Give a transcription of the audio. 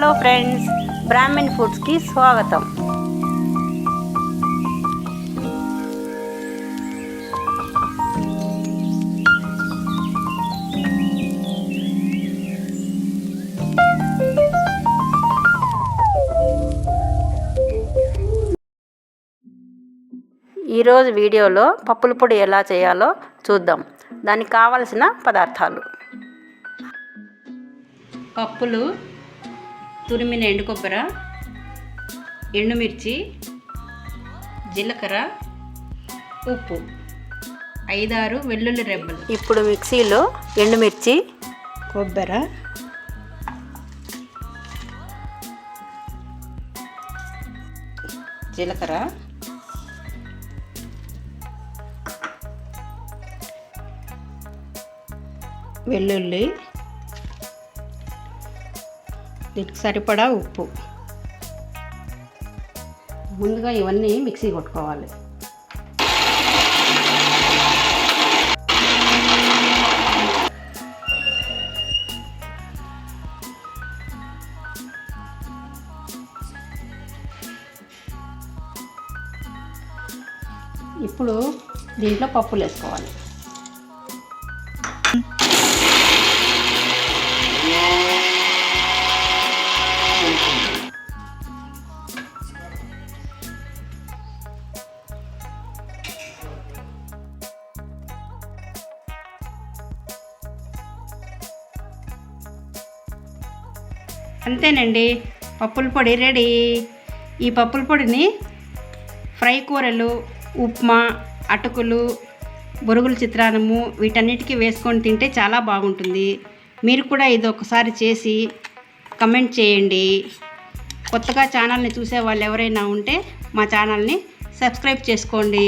Hello friends Brahman ఫుడ్స్కి స్వాగతం. ఈరోజు వీడియోలో పప్పుల పొడి ఎలా చేయాలో చూద్దాం. దానికి కావలసిన పదార్థాలు. పప్పులు తురిమిన ఎండు కొబ్బరి ఎండుమిర్చి జీలకర్ర ఉప్పు. ఐదారు వెల్లుల్లి రెబ్బలు. ఇప్పుడు మిక్సీలో ఎండుమిర్చి కొబ్బరి జీలకర్ర వెల్లుల్లి దీనికి సరిపడా ఉప్పు. ముందుగా ఇవన్నీ మిక్సీ కొట్టుకోవాలి. ఇప్పుడు దీంట్లో పప్పులు వేసుకోవాలి అంతేనండి. పప్పుల పొడి రెడీ. ఈ పప్పుల పొడిని ఫ్రై కూరలు ఉప్మా అటుకులు బొరుగుల చిత్రాన్నము వీటన్నిటికీ వేసుకొని తింటే చాలా బాగుంటుంది. మీరు కూడా ఇది ఒకసారి చేసి కమెంట్ చేయండి. కొత్తగా ఛానల్ని చూసే వాళ్ళు ఎవరైనా ఉంటే మా ఛానల్ని సబ్స్క్రైబ్ చేసుకోండి.